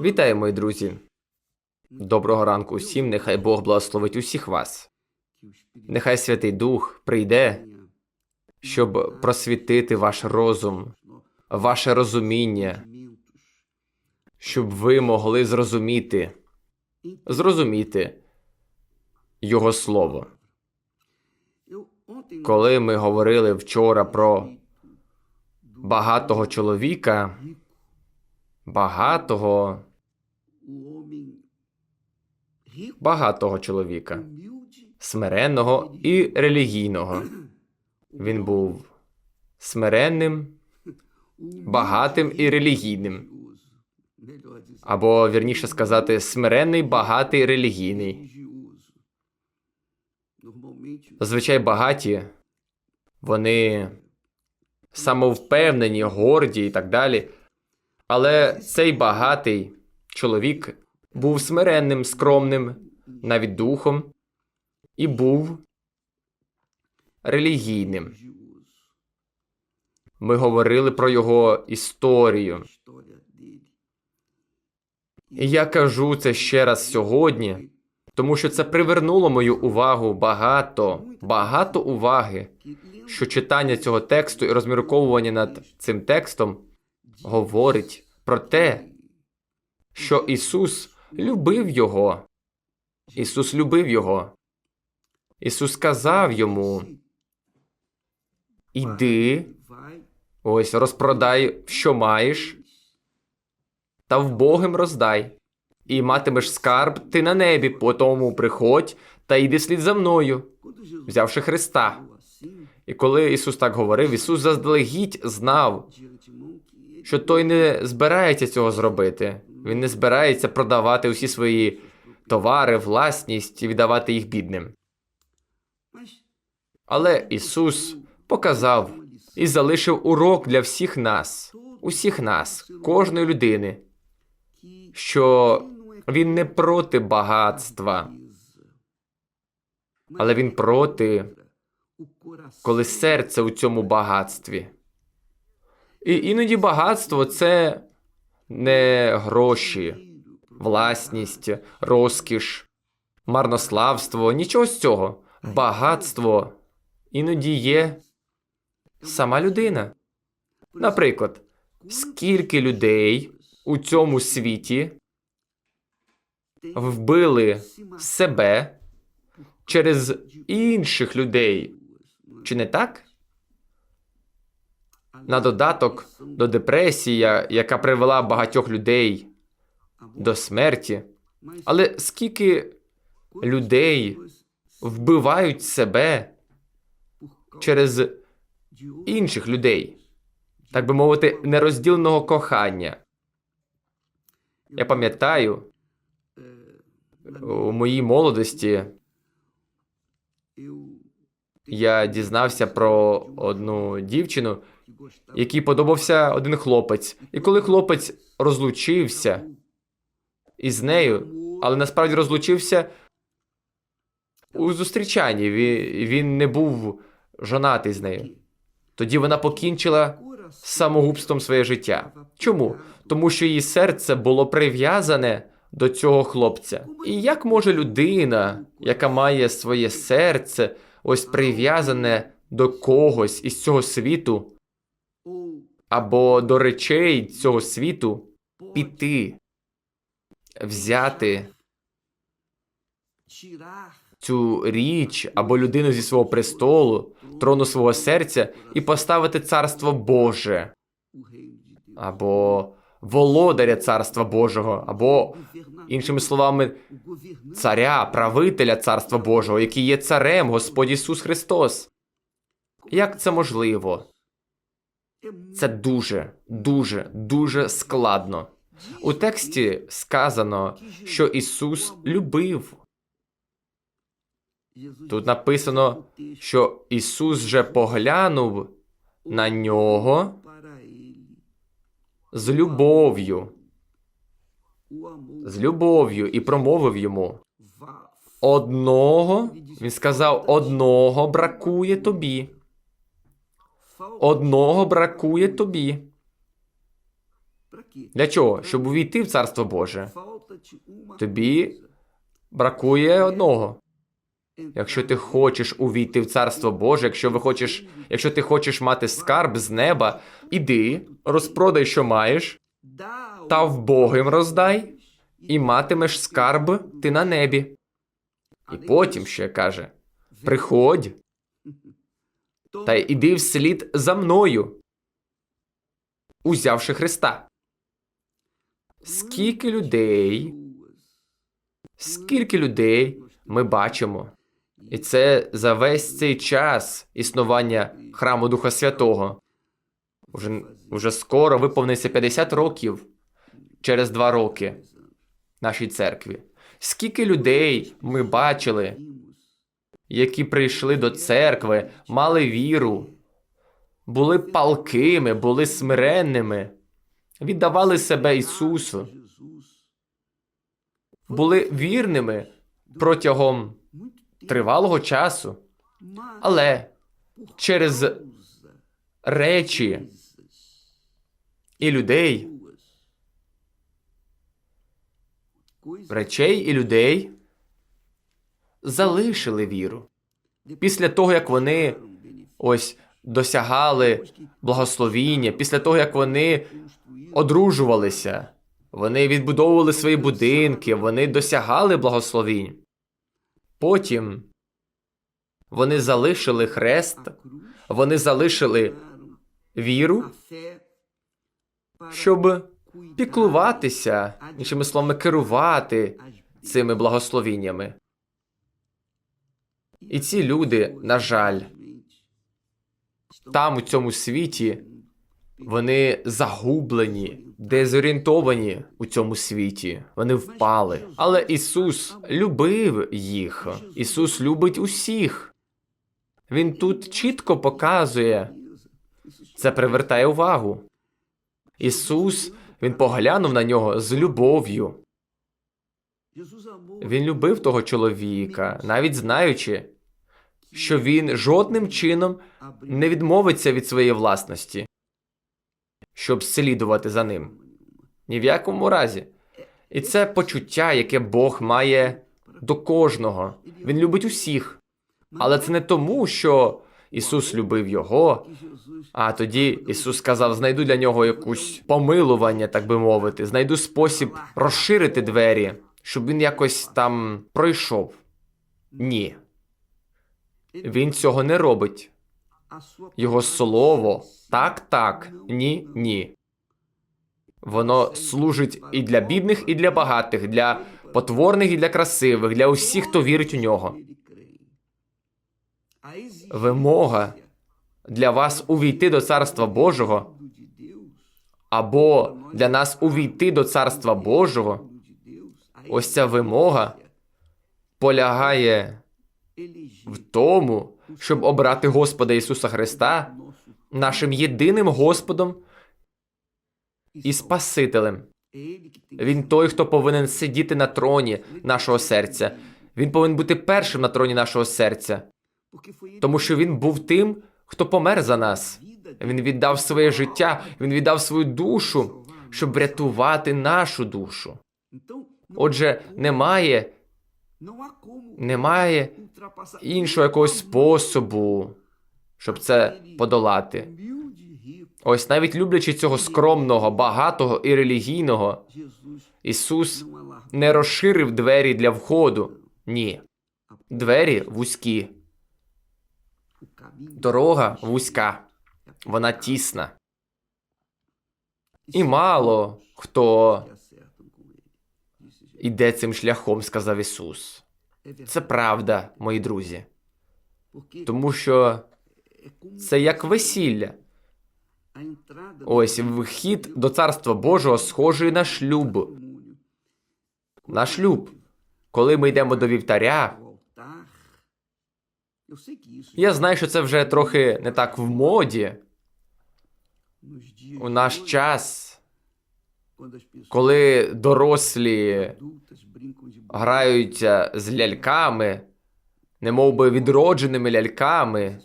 Вітаю, мої друзі! Доброго ранку усім, нехай Бог благословить усіх вас. Нехай Святий Дух прийде, щоб просвітити ваш розум, ваше розуміння, щоб ви могли зрозуміти, зрозуміти Його Слово. Коли ми говорили вчора про багатого чоловіка, багатого, багатого чоловіка, смиренного і релігійного. Він був смиренним, багатим і релігійним. Або, вірніше сказати, смиренний, багатий, релігійний. Зазвичай багаті, вони самовпевнені, горді і так далі. Але цей багатий чоловік був смиренним, скромним, навіть духом, і був релігійним. Ми говорили про його історію. І я кажу це ще раз сьогодні, тому що це привернуло мою увагу багато, багато уваги, що читання цього тексту і розмірковування над цим текстом говорить про те, що Ісус любив його. Ісус любив його. Ісус сказав йому: Іди, ось розпродай, що маєш, та вбогим роздай, і матимеш скарб ти на небі, потому приходь та йди слід за мною, взявши Христа. І коли Ісус так говорив, Ісус заздалегідь знав, що той не збирається цього зробити. Він не збирається продавати усі свої товари, власність і віддавати їх бідним. Але Ісус показав і залишив урок для всіх нас, усіх нас, кожної людини, що Він не проти багатства, але Він проти, коли серце у цьому багатстві. І іноді багатство це не гроші, власність, розкіш, марнославство, нічого з цього. Багатство іноді є сама людина. Наприклад, скільки людей у цьому світі вбили себе через інших людей, чи не так? На додаток до депресії, яка привела багатьох людей до смерті. Але скільки людей вбивають себе через інших людей, так би мовити, нерозділеного кохання? Я пам'ятаю, у моїй молодості я дізнався про одну дівчину, якій подобався один хлопець. І коли хлопець розлучився із нею, але насправді розлучився у зустрічанні, він не був жонатий з нею. Тоді вона покінчила самогубством своє життя. Чому? Тому що її серце було прив'язане до цього хлопця. І як може людина, яка має своє серце, ось прив'язане до когось із цього світу, або до речей цього світу, піти, взяти цю річ або людину зі свого престолу, трону свого серця і поставити царство Боже, або володаря царства Божого, або, іншими словами, царя, правителя царства Божого, який є царем Господь Ісус Христос. Як це можливо? Це дуже, дуже, дуже складно. У тексті сказано, що Ісус любив. Тут написано, що Ісус же поглянув на нього з любов'ю, з любов'ю і промовив йому: Одного, він сказав, одного бракує тобі. Одного бракує тобі. Для чого? Щоб увійти в Царство Боже. Тобі бракує одного. Якщо ти хочеш увійти в Царство Боже, якщо ви хочеш, якщо ти хочеш мати скарб з неба, іди, розпродай, що маєш, та в Богим роздай, і матимеш скарб ти на небі. І потім ще каже: приходь та й іди вслід за мною, узявши Христа. Скільки людей, скільки людей ми бачимо, і це за весь цей час існування храму Духа Святого. Уже, уже скоро виповниться 50 років через два роки нашій церкві. Скільки людей ми бачили, які прийшли до церкви, мали віру, були палкими, були смиренними, віддавали себе Ісусу, були вірними протягом тривалого часу, але через речі і людей, речей і людей залишили віру. Після того, як вони ось досягали благословіння, після того, як вони одружувалися, вони відбудовували свої будинки, вони досягали благословінь. Потім вони залишили хрест, вони залишили віру, щоб піклуватися, іншими словами, керувати цими благословіннями. І ці люди, на жаль, там, у цьому світі, вони загублені, дезорієнтовані у цьому світі. Вони впали. Але Ісус любив їх. Ісус любить усіх. Він тут чітко показує, це привертає увагу. Ісус, Він поглянув на нього з любов'ю. Він любив того чоловіка, навіть знаючи, що він жодним чином не відмовиться від своєї власності, щоб слідувати за ним. Ні в якому разі. І це почуття, яке Бог має до кожного. Він любить усіх. Але це не тому, що Ісус любив його, а тоді Ісус сказав: знайду для нього якусь помилування, так би мовити, знайду спосіб розширити двері, щоб він якось там пройшов. Ні, він цього не робить. Його слово так, так, ні, ні. Воно служить і для бідних, і для багатих, для потворних, і для красивих, для усіх, хто вірить у нього. Вимога для вас увійти до Царства Божого або для нас увійти до Царства Божого. Ось ця вимога полягає в тому, щоб обрати Господа Ісуса Христа нашим єдиним Господом і Спасителем. Він той, хто повинен сидіти на троні нашого серця. Він повинен бути першим на троні нашого серця, тому що він був тим, хто помер за нас. Він віддав своє життя, він віддав свою душу, щоб врятувати нашу душу. Отже, немає, немає іншого якогось способу, щоб це подолати. Ось навіть люблячи цього скромного, багатого і релігійного, Ісус не розширив двері для входу. Ні. Двері вузькі, дорога вузька, вона тісна. І мало хто іде цим шляхом, сказав Ісус. Це правда, мої друзі. Тому що це як весілля. Ось вхід до Царства Божого схожий на шлюб. На шлюб. Коли ми йдемо до вівтаря, я знаю, що це вже трохи не так в моді. У наш час, коли дорослі граються з ляльками, немов би відродженими ляльками,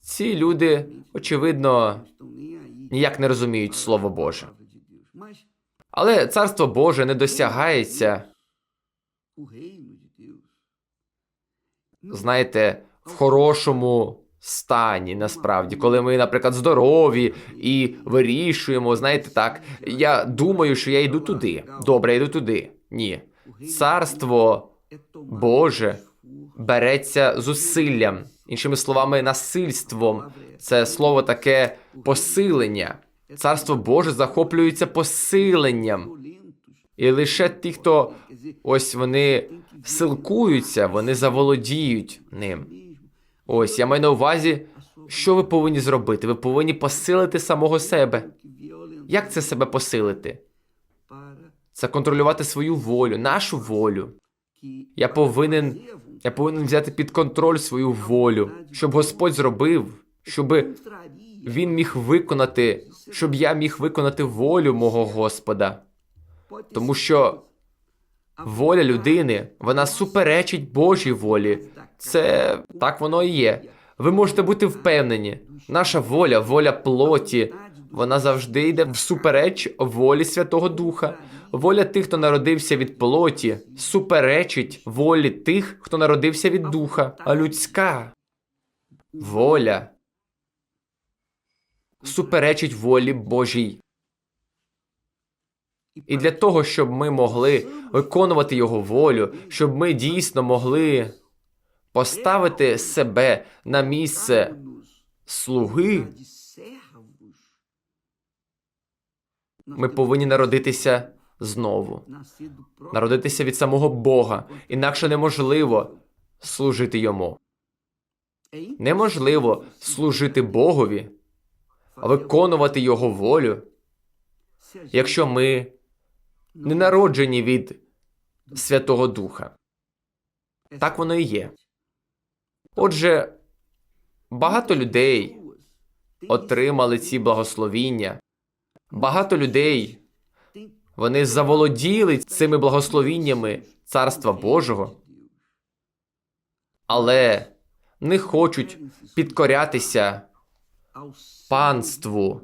ці люди, очевидно, ніяк не розуміють Слово Боже. Але царство Боже не досягається, знаєте, в хорошому стані, насправді, коли ми, наприклад, здорові і вирішуємо, знаєте, так, я думаю, що я йду туди. Добре, я йду туди. Ні. Царство Боже береться зусиллям, іншими словами, насильством. Це слово таке посилення. Царство Боже захоплюється посиленням. І лише ті, хто ось вони силкуються, вони заволодіють ним. Ось я маю на увазі, що ви повинні зробити? Ви повинні посилити самого себе. Як це себе посилити? Це контролювати свою волю, нашу волю. Я повинен, я повинен взяти під контроль свою волю, щоб Господь зробив, щоб він міг виконати, щоб я міг виконати волю мого Господа. Тому що воля людини, вона суперечить Божій волі. Це так воно і є. Ви можете бути впевнені, наша воля, воля плоті, вона завжди йде всупереч волі Святого Духа. Воля тих, хто народився від плоті, суперечить волі тих, хто народився від духа, а людська воля суперечить волі Божій. І для того, щоб ми могли виконувати його волю, щоб ми дійсно могли поставити себе на місце слуги, ми повинні народитися знову, народитися від самого Бога. Інакше неможливо служити йому. Неможливо служити Богові, виконувати його волю, якщо ми не народжені від Святого Духа. Так воно і є. Отже, багато людей отримали ці благословіння. Багато людей вони заволоділи цими благословіннями Царства Божого, але не хочуть підкорятися панству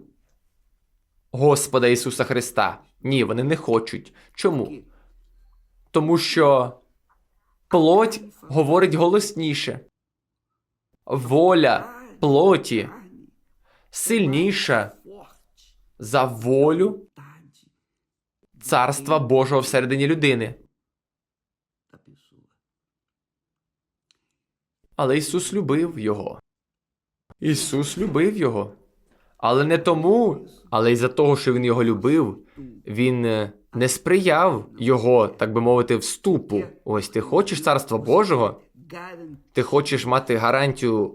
Господа Ісуса Христа. Ні, вони не хочуть. Чому? Тому що плоть говорить голосніше. Воля плоті сильніша за волю Царства Божого всередині людини. Але Ісус любив його. Ісус любив його. Але не тому, але й за того, що він його любив, він е, не сприяв його, так би мовити, вступу. Ось ти хочеш царства Божого, ти хочеш мати гарантію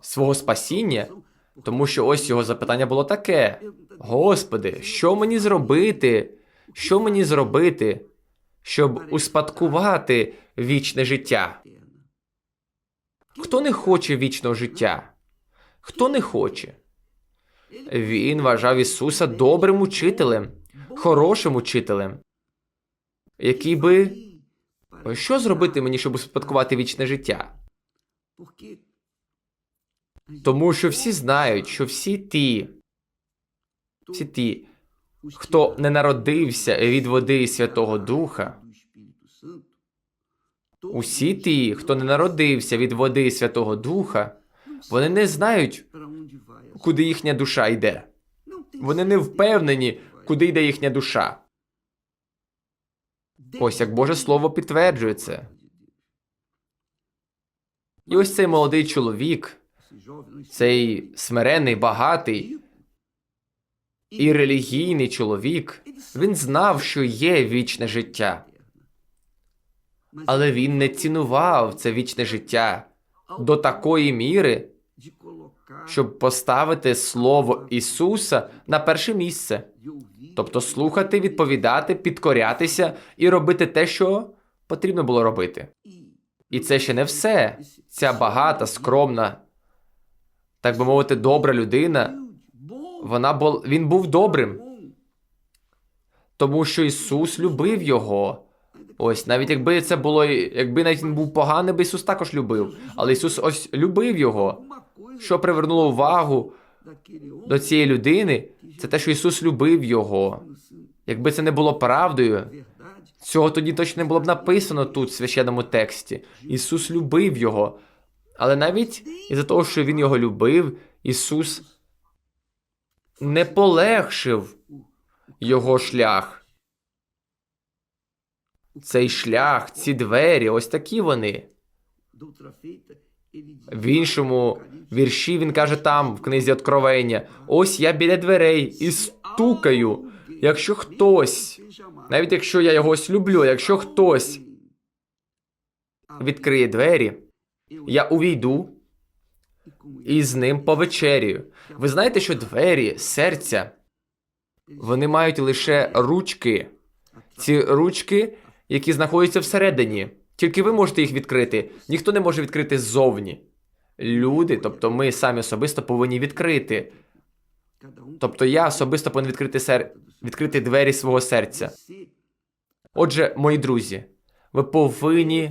свого спасіння, тому що ось його запитання було таке: Господи, що мені зробити? Що мені зробити, щоб успадкувати вічне життя? Хто не хоче вічного життя? Хто не хоче? Він вважав Ісуса добрим учителем, хорошим учителем, який би що зробити мені, щоб успадкувати вічне життя? Тому що всі знають, що всі ті, всі ті, хто не народився від води і Святого Духа, усі ті, хто не народився від води і Святого Духа, вони не знають, куди їхня душа йде. Вони не впевнені, куди йде їхня душа. Ось як Боже Слово підтверджує це. І ось цей молодий чоловік, цей смирений, багатий і релігійний чоловік, він знав, що є вічне життя, але він не цінував це вічне життя до такої міри, щоб поставити слово Ісуса на перше місце, тобто слухати, відповідати, підкорятися і робити те, що потрібно було робити. І це ще не все. Ця багата, скромна, так би мовити, добра людина. Вона бул... він був добрим, тому що Ісус любив його. Ось, навіть якби це було, якби навіть він був поганий, би Ісус також любив. Але Ісус ось любив його. Що привернуло увагу до цієї людини, це те, що Ісус любив його. Якби це не було правдою, цього тоді точно не було б написано тут в священному тексті. Ісус любив його. Але навіть із-за того, що він його любив, Ісус не полегшив його шлях. Цей шлях, ці двері, ось такі вони. В іншому вірші він каже там, в книзі Откровення: Ось я біля дверей і стукаю. Якщо хтось, навіть якщо я йогось люблю, якщо хтось відкриє двері, я увійду і з ним повечерюю. Ви знаєте, що двері серця вони мають лише ручки. Ці ручки, які знаходяться всередині. Тільки ви можете їх відкрити. Ніхто не може відкрити ззовні. Люди, тобто ми самі особисто повинні відкрити. Тобто я особисто повинен відкрити сер... відкрити двері свого серця. Отже, мої друзі, ви повинні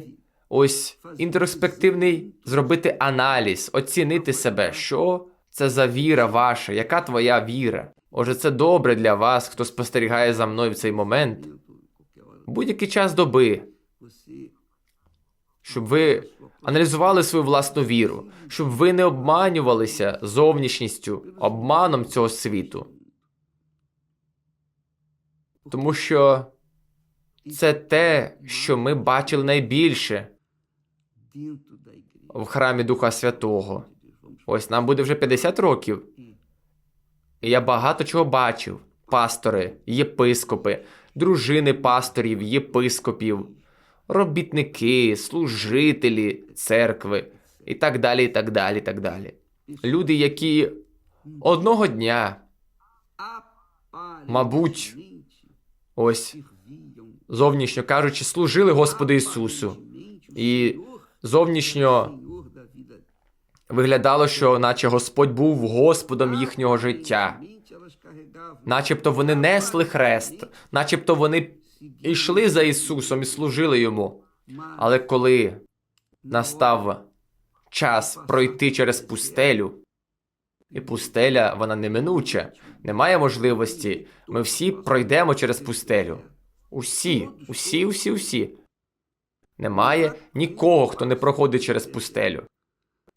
ось інтроспективний зробити аналіз, оцінити себе, що це за віра ваша, яка твоя віра. Отже, це добре для вас, хто спостерігає за мною в цей момент, будь-який час доби, щоб ви аналізували свою власну віру, щоб ви не обманювалися зовнішністю, обманом цього світу. Тому що це те, що ми бачили найбільше в храмі Духа Святого. Ось нам буде вже 50 років. І я багато чого бачив: пастори, єпископи, дружини пасторів, єпископів, робітники, служителі церкви, і так далі, і так далі, і так далі. Люди, які одного дня, мабуть, ось зовнішньо кажучи, служили Господу Ісусу. І зовнішньо виглядало, що наче Господь був Господом їхнього життя. Начебто вони несли хрест, начебто вони йшли за Ісусом і служили йому. Але коли настав час пройти через пустелю, і пустеля вона неминуча, немає можливості. Ми всі пройдемо через пустелю. Усі, усі, усі, усі. Немає нікого, хто не проходить через пустелю.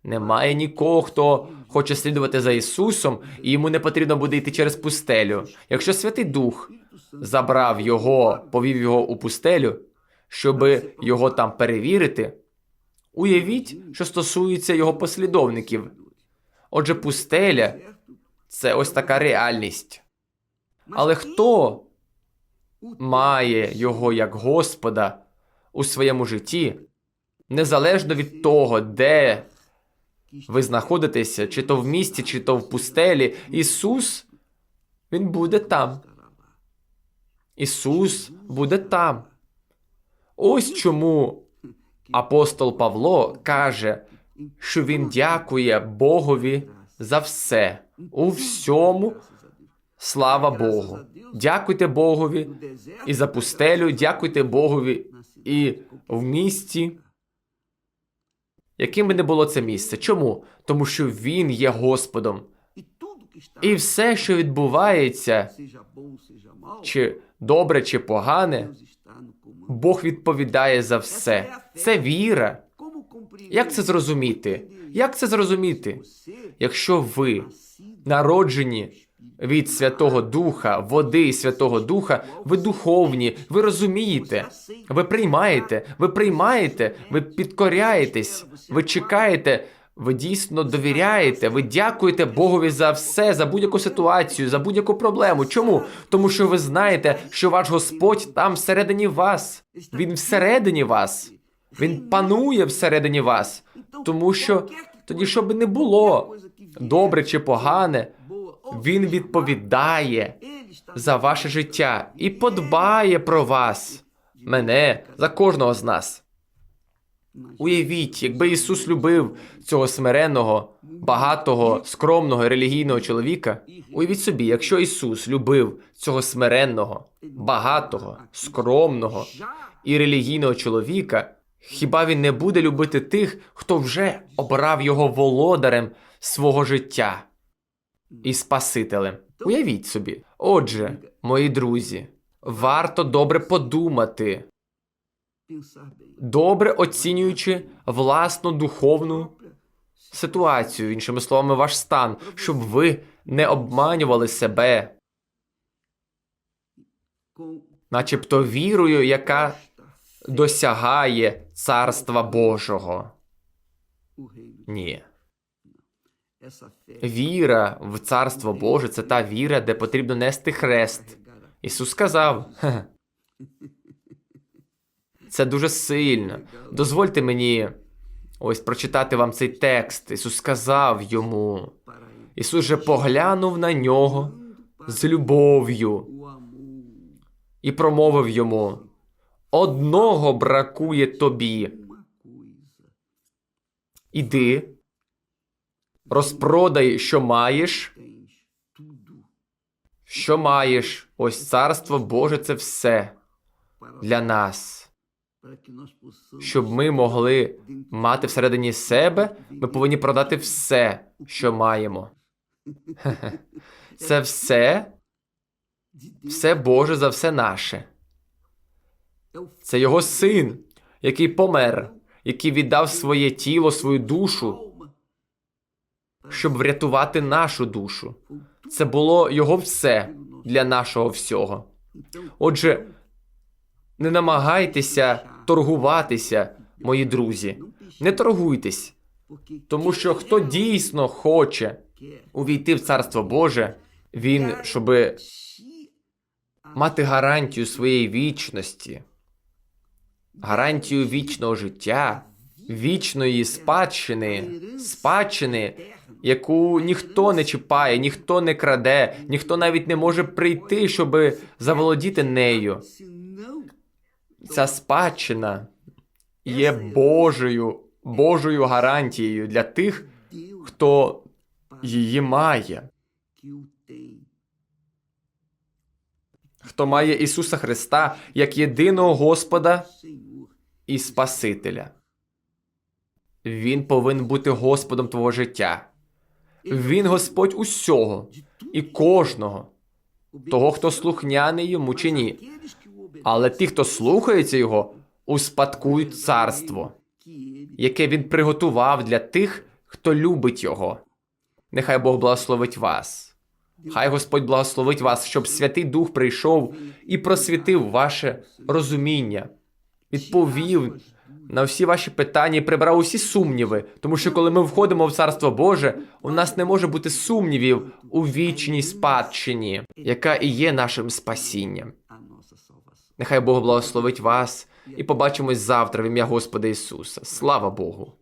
Немає нікого, хто хоче слідувати за Ісусом, і йому не потрібно буде йти через пустелю. Якщо Святий Дух забрав його, повів його у пустелю, щоб його там перевірити, уявіть, що стосується його послідовників. Отже, пустеля це ось така реальність. Але хто має його як Господа у своєму житті, незалежно від того, де ви знаходитеся, чи то в місті, чи то в пустелі, Ісус, Він буде там. Ісус буде там. Ось чому апостол Павло каже, що він дякує Богові за все. У всьому слава Богу. Дякуйте Богові і за пустелю, дякуйте Богові і в місті. Яким би не було це місце? Чому? Тому що він є Господом. І все, що відбувається, чи добре, чи погане, Бог відповідає за все. Це віра. Як це зрозуміти? Як це зрозуміти? Якщо ви народжені від Святого Духа, води і Святого Духа, ви духовні, ви розумієте, ви приймаєте, ви приймаєте, ви підкоряєтесь, ви чекаєте, ви дійсно довіряєте, ви дякуєте Богові за все, за будь-яку ситуацію, за будь-яку проблему. Чому? Тому що ви знаєте, що ваш Господь там всередині вас. Він всередині вас. Він панує всередині вас. Тому що тоді, що би не було, добре чи погане, він відповідає за ваше життя і подбає про вас, мене, за кожного з нас. Уявіть, якби Ісус любив цього смиренного, багатого, скромного релігійного чоловіка. Уявіть собі, якщо Ісус любив цього смиренного, багатого, скромного і релігійного чоловіка, хіба він не буде любити тих, хто вже обрав його володарем свого життя і Спасителем? Уявіть собі. Отже, мої друзі, варто добре подумати. Добре оцінюючи власну духовну ситуацію, іншими словами, ваш стан, щоб ви не обманювали себе, начебто вірою, яка досягає царства Божого. Ні. Віра в царство Боже це та віра, де потрібно нести хрест. Ісус сказав. Це дуже сильно. Дозвольте мені ось прочитати вам цей текст. Ісус сказав йому. Ісус же поглянув на нього з любов'ю і промовив йому: Одного бракує тобі. Іди, розпродай, що маєш, що маєш. Ось царство Боже це все для нас. Щоб ми могли мати всередині себе, ми повинні продати все, що маємо. Це все, все Боже за все наше. Це його син, який помер, який віддав своє тіло, свою душу, щоб врятувати нашу душу. Це було його все для нашого всього. Отже, не намагайтеся торгуватися, мої друзі. Не торгуйтесь, тому що хто дійсно хоче увійти в царство Боже, він, щоб мати гарантію своєї вічності, гарантію вічного життя, вічної спадщини, спадщини, яку ніхто не чіпає, ніхто не краде, ніхто навіть не може прийти, щоб заволодіти нею. Ця спадщина є Божою, Божою гарантією для тих, хто її має, хто має Ісуса Христа як єдиного Господа і Спасителя. Він повинен бути Господом твого життя. Він Господь усього і кожного, того, хто слухняний йому чи ні. Але ті, хто слухається його, успадкують царство, яке він приготував для тих, хто любить його. Нехай Бог благословить вас. Хай Господь благословить вас, щоб Святий Дух прийшов і просвітив ваше розуміння, відповів на всі ваші питання і прибрав усі сумніви. Тому що коли ми входимо в Царство Боже, у нас не може бути сумнівів у вічній спадщині, яка і є нашим спасінням. Нехай Бог благословить вас і побачимось завтра в ім'я Господа Ісуса. Слава Богу!